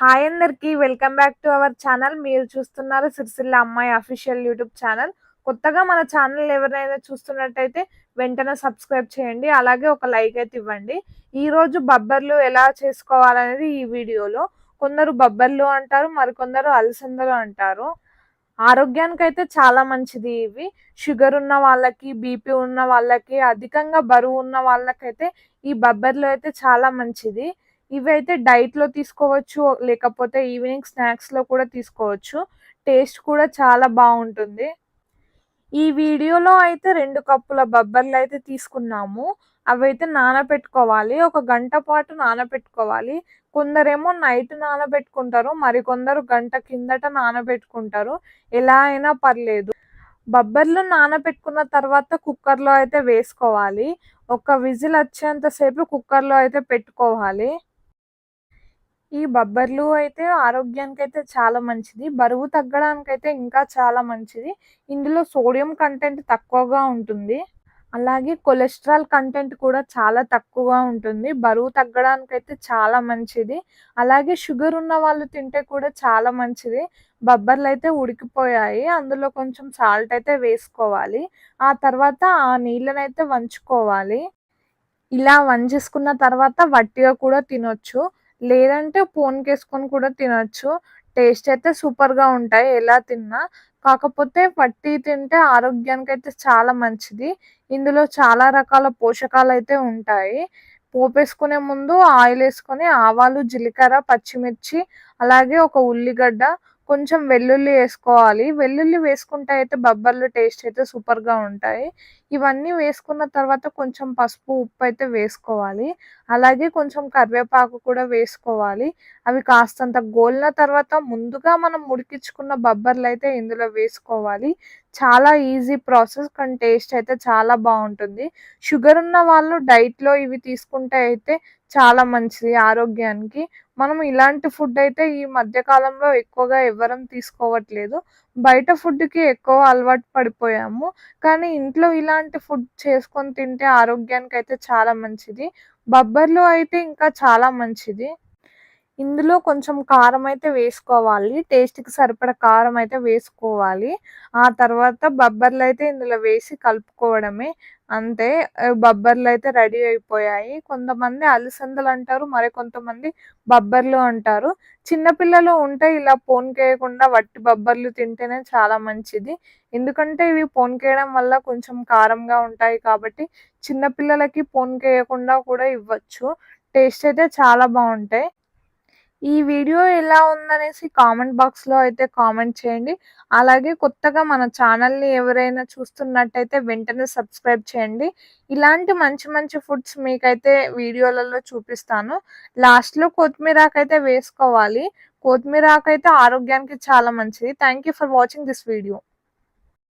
Hi అందరికి welcome back to our channel. మీరు చూస్తున్నారు సిరిసిల్ల అమ్మాయి అఫీషియల్ యూట్యూబ్ ఛానల్. కొత్తగా మన ఛానల్ ఎవరైనా చూస్తున్నట్టయితే వెంటనే సబ్స్క్రైబ్ చేయండి. అలాగే ఒక లైక్ అయితే ఇవ్వండి. ఈరోజు బబ్బర్లు ఎలా చేసుకోవాలనేది ఈ వీడియోలో. కొందరు బబ్బర్లు అంటారు మరికొందరు అలసందలు అంటారు. ఆరోగ్యానికి అయితే చాలా మంచిది ఇవి. షుగర్ ఉన్న వాళ్ళకి బీపీ ఉన్న వాళ్ళకి అధికంగా బరువు ఉన్న వాళ్ళకైతే ఈ బబ్బర్లు అయితే చాలా మంచిది. ఇవైతే డైట్లో తీసుకోవచ్చు లేకపోతే ఈవినింగ్ స్నాక్స్లో కూడా తీసుకోవచ్చు. టేస్ట్ కూడా చాలా బాగుంటుంది. ఈ వీడియోలో అయితే రెండు కప్పుల బబ్బర్లు అయితే తీసుకున్నాము. అవైతే నానబెట్టుకోవాలి ఒక గంట పాటు నానబెట్టుకోవాలి కొందరేమో నైట్ నానబెట్టుకుంటారు మరికొందరు గంట కిందట నానబెట్టుకుంటారు. ఎలా అయినా పర్లేదు. బబ్బర్లు నానబెట్టుకున్న తర్వాత కుక్కర్లో అయితే వేసుకోవాలి. ఒక విజిల్ వచ్చేంతసేపు కుక్కర్లో అయితే పెట్టుకోవాలి. ఈ బబ్బర్లు అయితే ఆరోగ్యానికి అయితే చాలా మంచిది. బరువు తగ్గడానికి అయితే ఇంకా చాలా మంచిది. ఇందులో సోడియం కంటెంట్ తక్కువగా ఉంటుంది. అలాగే కొలెస్ట్రాల్ కంటెంట్ కూడా చాలా తక్కువగా ఉంటుంది. బరువు తగ్గడానికి అయితే చాలా మంచిది. అలాగే షుగర్ ఉన్న వాళ్ళు తింటే కూడా చాలా మంచిది. బబ్బర్లు అయితే ఉడికిపోయాయి. అందులో కొంచెం సాల్ట్ అయితే వేసుకోవాలి. ఆ తర్వాత ఆ నీళ్ళని అయితే వంచుకోవాలి. ఇలా వంచేసుకున్న తర్వాత వట్టిగా కూడా తినొచ్చు. లేదంటే పోన్కేసుకొని కూడా తినచ్చు. టేస్ట్ అయితే సూపర్గా ఉంటాయి. ఎలా తిన్నా. కాకపోతే పట్టి తింటే ఆరోగ్యానికి అయితే చాలా మంచిది. ఇందులో చాలా రకాల పోషకాలు అయితే ఉంటాయి. పోపేసుకునే ముందు ఆయిల్ వేసుకొని ఆవాలు జీలకర్ర పచ్చిమిర్చి అలాగే ఒక ఉల్లిగడ్డ కొంచెం వెల్లుల్లి వేసుకోవాలి. వెల్లుల్లి వేసుకుంటే అయితే బబ్బర్లు టేస్ట్ అయితే సూపర్గా ఉంటాయి. ఇవన్నీ వేసుకున్న తర్వాత కొంచెం పసుపు ఉప్పు అయితే వేసుకోవాలి. అలాగే కొంచెం కరివేపాకు కూడా వేసుకోవాలి. అవి కాస్తంత గోలిన తర్వాత ముందుగా మనం ఉడికించుకున్న బబ్బర్లు అయితే ఇందులో వేసుకోవాలి. చాలా ఈజీ ప్రాసెస్ కానీ టేస్ట్ అయితే చాలా బాగుంటుంది. షుగర్ ఉన్న వాళ్ళు డైట్లో ఇవి తీసుకుంటే అయితే చాలా మంచిది ఆరోగ్యానికి. మనం ఇలాంటి ఫుడ్ అయితే ఈ మధ్య కాలంలో ఎక్కువగా ఎవరం తీసుకోవట్లేదు. బయట ఫుడ్కి ఎక్కువ అలవాటు పడిపోయాము. కానీ ఇంట్లో ఇలాంటి ఫుడ్ చేసుకొని తింటే ఆరోగ్యానికి అయితే చాలా మంచిది. బొబ్బర్లు అయితే ఇంకా చాలా మంచిది. ఇందులో కొంచెం కారం అయితే వేసుకోవాలి. టేస్ట్కి సరిపడ కారం అయితే వేసుకోవాలి. ఆ తర్వాత బొబ్బర్లు అయితే ఇందులో వేసి కలుపుకోవడమే. అంతే. బొబ్బర్లు అయితే రెడీ అయిపోయాయి. కొంతమంది అలసందలు అంటారు మరి కొంతమంది బొబ్బర్లు అంటారు. చిన్నపిల్లలు ఉంటే ఇలా పోన్కేయకుండా వట్టి బొబ్బర్లు తింటేనే చాలా మంచిది. ఎందుకంటే ఇవి పోన్కేయడం వల్ల కొంచెం కారంగా ఉంటాయి కాబట్టి చిన్నపిల్లలకి పోన్కేయకుండా కూడా ఇవ్వచ్చు. టేస్ట్ అయితే చాలా బాగుంటాయి. ఈ వీడియో ఎలా ఉందనేసి కామెంట్ బాక్స్లో అయితే కామెంట్ చేయండి. అలాగే కొత్తగా మన ఛానల్ని ఎవరైనా చూస్తున్నట్టయితే వెంటనే సబ్స్క్రైబ్ చేయండి. ఇలాంటి మంచి మంచి ఫుడ్స్ మీకైతే వీడియోలలో చూపిస్తాను. లాస్ట్లో కొత్తిమీరాకైతే వేసుకోవాలి. కొత్తిమీరాకైతే ఆరోగ్యానికి చాలా మంచిది. Thank for watching this video.